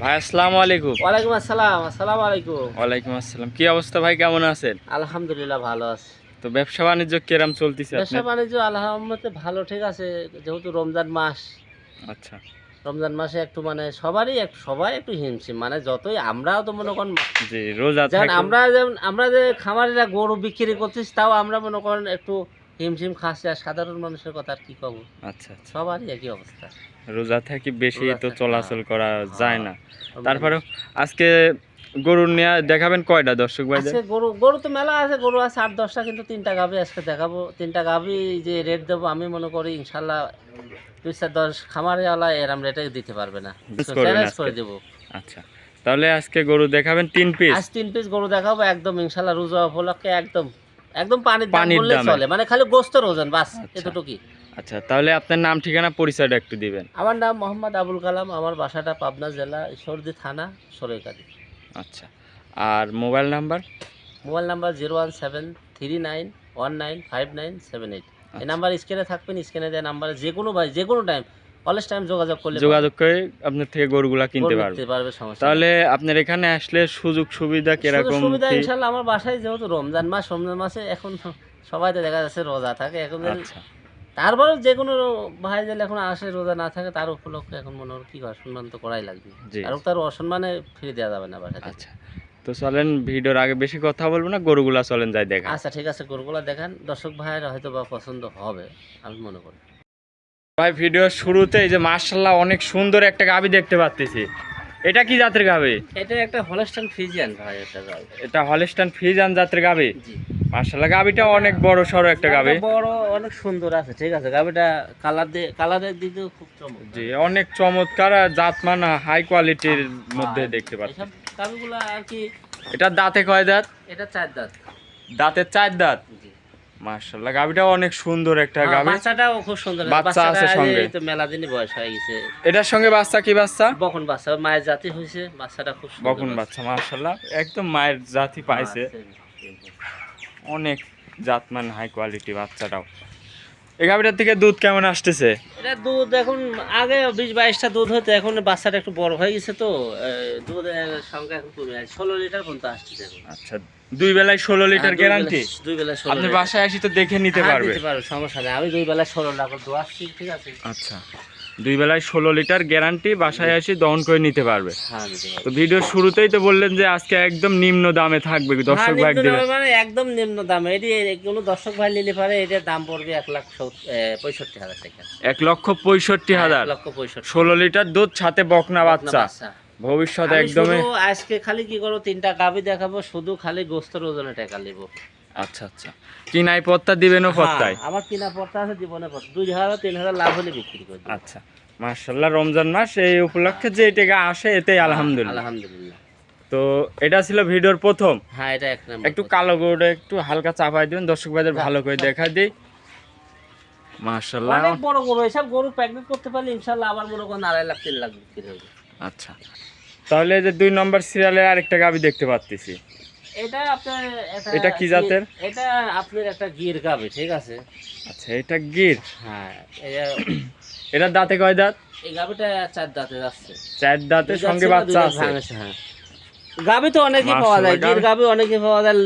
ভাই আসসালামু আলাইকুম। ওয়ালাইকুম আসসালাম আসসালামু আলাইকুম। ওয়ালাইকুম আসসালাম। কি অবস্থা ভাই কেমন আছেন? আলহামদুলিল্লাহ ভালো আছে। তো ব্যবসা বাণিজ্য কিরম চলতেছে ব্যবসা বাণিজ্য আলহামদুলিল্লাহ ভালো ঠিক আছে। যেহেতু রমজান মাস আচ্ছা। রমজান মাসে একটু মানে সবারই একটু সবাই একটু হিমশিম। মানে যতই আমরাও তো মনে করেন জি রোজা যেমন আমরা যেমন আমরা যে খামারিরা গরু বিক্রি করতেছি তাও আমরা মনে করেন একটু হিমশিম খাচ্ছি আর সাধারণ মানুষের কথা আর কি কব? আচ্ছা আচ্ছা। সবারই একই অবস্থা। রোজা থেকে বেশি তো চলাচল করা যায় না। তারপরেও আজকে গরু নিয়ে দেখাবেন কয়টা দর্শক আজকে গরু গরু তো মেলা আছে গরু আছে আট দশটা কিন্তু তিনটা গাভি আজকে দেখাবো। তিনটা গাভি যে রেট দেবো আমি মনে করি ইনশাল্লাহ দুই চার দশ খামারে আলা এরম রেটে দিতে পারবে না। চ্যালেঞ্জ করে দেবো। আচ্ছা তাহলে আজকে গরু দেখাবেন তিন পিস আজ তিন পিস গরু দেখাবো একদম ইনশাল্লাহ রোজা উপলক্ষে একদম একদম পানির দাম বললে চলে। মানে খালি গোস্ত ওজন বাস আচ্ছা। এতটুকুই। আচ্ছা তাহলে আপনার নাম ঠিকানা পরিচয়টা একটু দিবেন। আমার নাম মোহাম্মদ আবুল কালাম আমার বাসাটা পাবনা জেলা ঈশ্বরদী থানা সরৈকারি আচ্ছা আর mobile number? Mobile number zero one seven three nine one nine five nine seven eight. আচ্ছা। এই নাম্বার স্ক্রিনে থাকবেন স্ক্রিনে দেওয়া নাম্বারে যে কোনো ভাই যে কোনো টাইম অলস টাইম যোগাযোগ করলে যোগাযোগ করে আপনার থেকে গরুগুলা কিনতে পারবে। তাহলে আপনার এখানে আসলে সুযোগ সুবিধা কীরকম সুবিধা কি? ইনশাল্লাহ আমার বাসায় যেহেতু রমজান মাস রমজান মাসে এখন সবাই তো দেখা যাচ্ছে রোজা থাকে এখন আচ্ছা। তারপরে যে কোনো ভাই যদি এখন আসে রোজা না থাকে তার উপলক্ষে এখন মনে হয় কি করে সম্মান তো করাই লাগবে। আর তার অসম্মানে ফিরে দেওয়া যাবে না বাসা আচ্ছা তো চলেন ভিডিওর আগে বেশি কথা বলব না গরুগুলা চলেন যাই দেখা। আচ্ছা ঠিক আছে গরুগুলা দেখান। দর্শক ভাইয়ের হয়তো বা পছন্দ হবে আমি মনে করি। ভাই ভিডিওর শুরুতে এই যে মার্শাল্লাহ অনেক সুন্দর একটা গাবি দেখতে পাচ্ছি এটা কি জাতের গাবি? এটা একটা হলস্টাইন ফিজিয়ান ভাই এটা এটা হলিস্টান ফ্রিজান জাতের গাবি? জি। মার্শাল্লাহ গাবিটা অনেক বড় সড়ো একটা গাবি। বড় অনেক সুন্দর আছে ঠিক আছে? গাবিটা কালার দিয়ে কালারের দিকেও খুব চমক জি অনেক চমৎকার আর জাতমান হাই কোয়ালিটির মধ্যে দেখতে পাচ্ছি। এইসব গাবিগুলো আর কি এটা দাঁতে কয় দাঁত? এটা চার দাঁত। দাঁতের চার দাঁত? জি। মার্শাল্লাহ গাবিটা অনেক সুন্দর একটা হ্যাঁ, গাবি বাচ্চাটাও খুব সুন্দর বাচ্চা আছে সঙ্গে। তো মেলা দিনই বয়স হয়ে গেছে। এটার সঙ্গে বাচ্চা কি বাচ্চা? বকন বাচ্চা মায়ের জাতি হয়েছে বাচ্চাটা খুব সুন্দর বকন বাচ্চা। মার্শাল্লাহ একদম মায়ের জাতি পাইছে। অনেক জাতমান হাই কোয়ালিটি বাচ্চাটাও। এই গাভিটার থেকে দুধ কেমন আসতেছে? এটা দুধ এখন আগে বিশ বাইশটা দুধ হতো এখন বাচ্চাটা একটু বড় হয়ে গেছে তো দুধের সংখ্যা এখন কমে আছে ষোলো লিটার পর্যন্ত আসছে আচ্ছা দুই বেলায় ষোলো লিটার হ্যাঁ, দুই গ্যারান্টি দুই বেলায় ষোলো আপনি বাসায় আসি তো দেখে নিতে হ্যাঁ, পারবে। সমস্যা নেই। আমি দুই বেলায় ষোলো লাখ দোয়াচ্ছি ঠিক আছে? আচ্ছা। দুই বেলায় ষোলো লিটার গ্যারান্টি বাসায় আসি দহন করে নিতে পারবে। হ্যাঁ দিতে পারবে। তো ভিডিওর শুরুতেই তো বললেন যে আজকে একদম নিম্ন দামে থাকবে দর্শক হ্যাঁ, ভাই দেবে? দামে মানে একদম নিম্ন দাম। এটি কোনো দর্শক ভাই নিলে পারে এটার দাম পড়বে এক লাখ পঁয়ষট্টি হাজার টাকা। এক লক্ষ পঁয়ষট্টি হাজার। লক্ষ পঁয়ষট্টি ষোলো লিটার দুধ সাথে বকনা বাচ্চা। ভবিষ্যতে ভবিষ্যৎ একদমই আজকে খালি কি করো তিনটা গাবি দেখাবো শুধু খালি গোস্তর ওজনে টাকা নেব। আচ্ছা আচ্ছা। কিনাই পত্তা দিবেন ও পত্তায়? হ্যাঁ, আমার কিনা আছে জীবনে দুই হাজার তিন হাজার লাভ হলে বিক্রি করে। আচ্ছা মার্শাল্লাহ রমজান মাস এই উপলক্ষে যে টাকা আসে এতেই আলহামদুলিল্লাহ। আলহামদুলিল্লাহ। তো এটা ছিল ভিডিওর প্রথম। হ্যাঁ এটা এক নম্বর একটু কালো গরুটা একটু হালকা চাপাই দিবেন দর্শক ভাইদের ভালো করে দেখা দিই। মার্শাল্লাহ অনেক বড় গরু এসব গরু প্রেগনেন্ট করতে পারলে ইনশাল্লাহ আবার মনে করেন আড়াই লাখ তিন লাখ বিক্রি হবে। আচ্ছা। তাহলে যে দুই নম্বর সিরিয়ালে আরেকটা গাবি দেখতে পাচ্ছি এটা আপনার এটা কি জাতের? এটা আপনার একটা গির গাবে ঠিক আছে? আচ্ছা এটা গির? হ্যাঁ এটা দাঁতে কয় দাঁত? এই গাবিটা চার দাঁতে যাচ্ছে চার দাঁতের সঙ্গে বাচ্চা আছে? হ্যাঁ। গাবি তো অনেকই পাওয়া যায় গির গাবি অনেকই পাওয়া যায়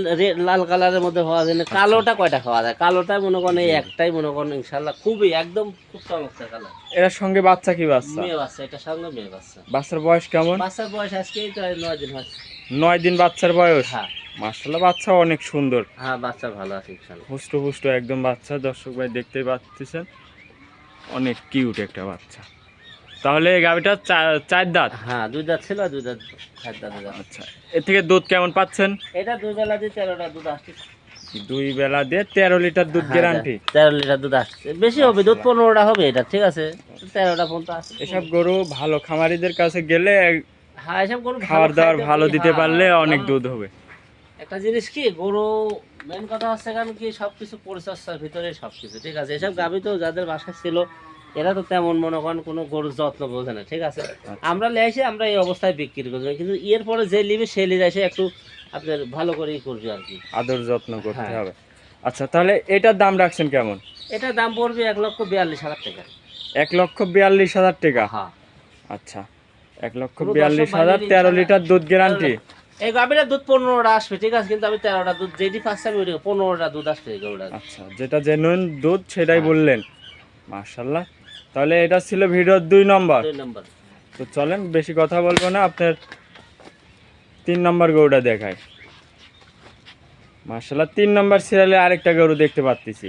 লাল কালারের মধ্যে পাওয়া যায় না কালোটা কয়টা খাওয়া যায়? কালোটা মনে করেন এই একটাই মনে করেন ইনশাল্লাহ খুবই একদম খুব চমৎকার কালার। এর সঙ্গে বাচ্চা কি বাচ্চা? মেয়ে বাচ্চা এটা সঙ্গে মেয়ে বাচ্চা। বাচ্চার বয়স কেমন? বাচ্চার বয়স আজকেই তো নয় দিন হচ্ছে নয় দিন বাচ্চার বয়স? হ্যাঁ। মার্শাল্লাহ বাচ্চা অনেক সুন্দর। হ্যাঁ বাচ্চা ভালো আছে ইনশাল্লাহ হুষ্ট হুষ্ট একদম বাচ্চা দর্শক ভাই দেখতেই পাচ্ছেন। অনেক কিউট একটা বাচ্চা। তাহলে এই গাভিটা চার দাঁত? হ্যাঁ দুই দাঁত ছিল দুই দাঁত চার দাঁত আচ্ছা এর থেকে দুধ কেমন পাচ্ছেন? এটা দুই বেলা দিয়ে তেরোটা দুধ আসছে। দুই বেলা দিয়ে তেরো লিটার দুধ হ্যাঁ, গ্যারান্টি তেরো লিটার দুধ আসছে। বেশি হবে দুধ পনেরোটা হবে এটা ঠিক আছে। তেরোটা পর্যন্ত আসছে। এসব গরু ভালো খামারিদের কাছে গেলে হ্যাঁ এসব গরু খাবার দাবার ভালো দিতে হ্যাঁ, পারলে অনেক দুধ হবে। একটা জিনিস কি গরু মেন কথা হচ্ছে কারণ কি সবকিছু পরিচর্যার ভিতরে সবকিছু ঠিক আছে? এসব গাভি তো যাদের বাসায় ছিল এরা তো তেমন মনে করেন কোনো গরুর যত্ন বোঝে না ঠিক আছে? আচ্ছা। আমরা লে আমরা এই অবস্থায় বিক্রি করব কিন্তু এর পরে যে নিবে সে নিয়ে এসে একটু আপনার ভালো করেই করবে আর কি। আদর যত্ন করতে হ্যাঁ। হবে। আচ্ছা তাহলে এটার দাম রাখছেন কেমন? এটা দাম পড়বে এক লক্ষ বিয়াল্লিশ হাজার টাকা। এক লক্ষ বিয়াল্লিশ হাজার টাকা? হ্যাঁ। আচ্ছা এক লক্ষ বিয়াল্লিশ হাজার তেরো লিটার দুধ গ্যারান্টি? এই গাভীটা দুধ পনেরোটা আসবে ঠিক আছে? কিন্তু আমি তেরোটা দুধ যেটি পাচ্ছি আমি ওইটা পনেরোটা দুধ আসবে এই আচ্ছা যেটা জেনুইন দুধ সেটাই। বললেন। মার্শাল্লাহ তাহলে এটা ছিল ভিডিওর দুই নম্বর। দুই নম্বর। তো চলেন বেশি কথা বলব না আপনার তিন নম্বর গরুটা দেখায় মার্শাল্লাহ তিন নম্বর সিরিয়ালে আরেকটা গরু দেখতে পাচ্ছি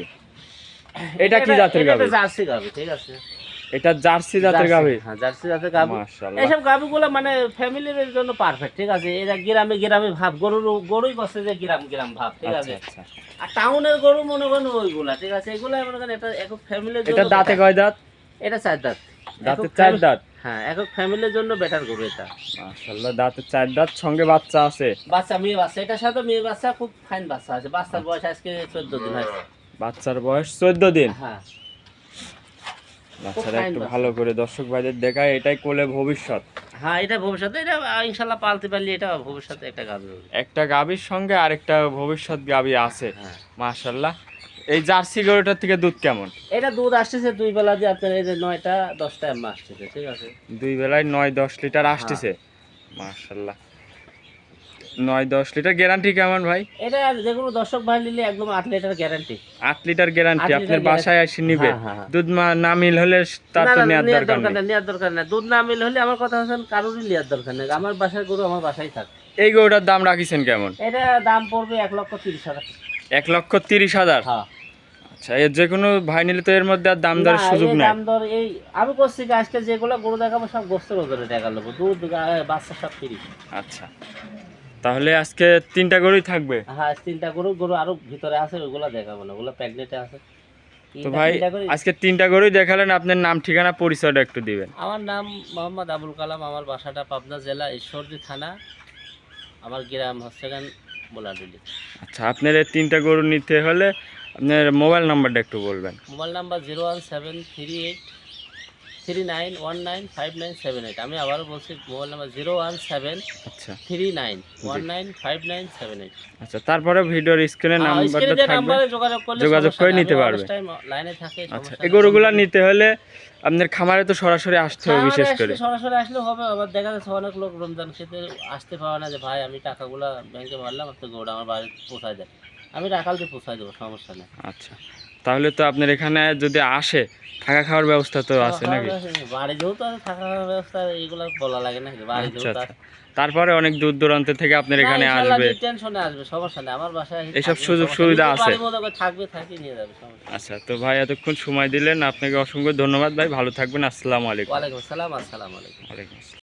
এটা কি জাতের গাভী? জার্সি গাভী ঠিক আছে? এটা জার্সি জাতের হ্যাঁ জার্সি জাতের গাভীগুলো মানে ফ্যামিলির জন্য পারফেক্ট ঠিক আছে? এরা গ্রামে গ্রামে ভাব গরুর গরুই করছে যে গ্রাম গ্রাম ভাব ঠিক আচ্ছা আছে? আচ্ছা। আর টাউনের গরু মনে করেন ওইগুলা ঠিক আছে? এগুলো মনে করেন এটা একক ফ্যামিলির এটা দাঁতে কয় দাঁত? এটা চার দাঁত। দাঁতে চার দাঁত? হ্যাঁ ফ্যামিলির জন্য বেটার গরু এটা। মার্শাল্লাহ দাঁতে চার দাঁত সঙ্গে বাচ্চা আছে। বাচ্চা মেয়ে বাচ্চা এটার সাথে মেয়ে বাচ্চা খুব ফাইন বাচ্চা আছে। বাচ্চার বয়স আজকে চোদ্দ দিন হয়েছে বাচ্চার বয়স চোদ্দ দিন? হ্যাঁ। বাচ্চারা একটু ভালো করে দর্শক ভাইদের দেখায় এটাই কোলে ভবিষ্যৎ। হ্যাঁ এটা ভবিষ্যতে এটা ইনশাল্লাহ পালতে পারলে এটা ভবিষ্যতে একটা গাভী একটা গাভীর সঙ্গে আরেকটা ভবিষ্যৎ গাভী আছে হ্যাঁ। মার্শাল্লাহ এই জার্সি গরুটার থেকে দুধ কেমন? এটা দুধ আসতেছে দুই বেলা দিয়ে আপনার এই যে নয়টা দশটা আসতেছে ঠিক আছে? দুই বেলায় নয় দশ লিটার হ্যাঁ। আসতেছে মার্শাল্লাহ নয় দশ লিটার গ্যারান্টি কেমন ভাই? এটা যে কোনো দর্শক ভাই নিলে একদম আট লিটার গ্যারান্টি আট লিটার গ্যারান্টি আপনার বাসায় এসে নিবে। হ্যাঁ, হ্যাঁ, হ্যাঁ। দুধ না মিল হলে তার তো নেওয়ার দরকার নেই। নেওয়ার দরকার নেই। দুধ না মিল হলে আমার কথা হচ্ছে কারোরই নেওয়ার দরকার নেই। আমার বাসার গরু আমার বাসায় থাকে। এই গরুটার দাম রাখিছেন কেমন? এটা দাম পড়বে এক লক্ষ তিরিশ হাজার এক লক্ষ তিরিশ হাজার? আচ্ছা এর যে কোনো ভাই নিলে তো এর মধ্যে আর দাম দরের সুযোগ নাই। দাম দর এই আমি করছি কি আজকে যেগুলো গরু দেখাবো সব গোস্তের ওজনে টাকা নেব দুধ বাচ্চা সব তিরিশ। আচ্ছা। তাহলে আজকে তিনটা গরুই থাকবে? হ্যাঁ তিনটা গরু গরু আরও ভিতরে আছে ওগুলো দেখাবো না ওগুলো প্যাকেটে আছে। তো ভাই আজকে তিনটা গরুই দেখালেন আপনার নাম ঠিকানা পরিচয়টা একটু দিবেন। আমার নাম মোহাম্মদ আবুল কালাম আমার বাসাটা পাবনা জেলা ঈশ্বরদী থানা আমার গ্রাম হস্তেগান বোলাডুলি আচ্ছা আপনার এই তিনটা গরু নিতে হলে আপনার মোবাইল নাম্বারটা একটু বলবেন। Mobile number zero one seven three eight three nine one nine five nine seven eight আমি আবারও বলছি mobile number zero one seven আচ্ছা। Three nine one nine five nine seven eight আচ্ছা তারপরে ভিডিওর স্ক্রিনে নাম্বারটা থাকবে। নাম্বারে যোগাযোগ করলে যোগাযোগ করে নিতে পারবে। লাইনে থাকে আচ্ছা এই। গরুগুলা নিতে হলে আপনার খামারে তো সরাসরি আসতে হবে বিশেষ করে। সরাসরি আসলে হবে আবার দেখা যাচ্ছে অনেক লোক রমজান খেতে আসতে পারে না যে ভাই আমি টাকাগুলা ব্যাংকে মারলাম আপনি গোড়া আমার বাড়িতে পৌঁছায় দেন। আমি রাখাল দিয়ে পৌঁছায় দেবো সমস্যা নেই। আচ্ছা। তাহলে তো আপনার এখানে যদি আসে থাকা খাওয়ার ব্যবস্থা তো আছে নাকি? বাড়ি যেহেতু আছে থাকা খাওয়ার ব্যবস্থা এগুলো বলা লাগে না বাড়ি আচ্ছা যেহেতু আচ্ছা। তারপরে অনেক দূর দূরান্ত থেকে আপনার এখানে আসবে। টেনশনে আসবে সমস্যা নেই। আমার বাসায় এসে এইসব সুযোগ সুবিধা আছে। বাড়ির মতো করে থাকবে থাকি নিয়ে যাবে আচ্ছা তো ভাই এতক্ষণ সময় দিলেন আপনাকে অসংখ্য ধন্যবাদ ভাই। ভালো থাকবেন আসসালামু আলাইকুম। আসসালাম আসসালামু আলাইকুম। ওয়ালাইকুম আসসালাম।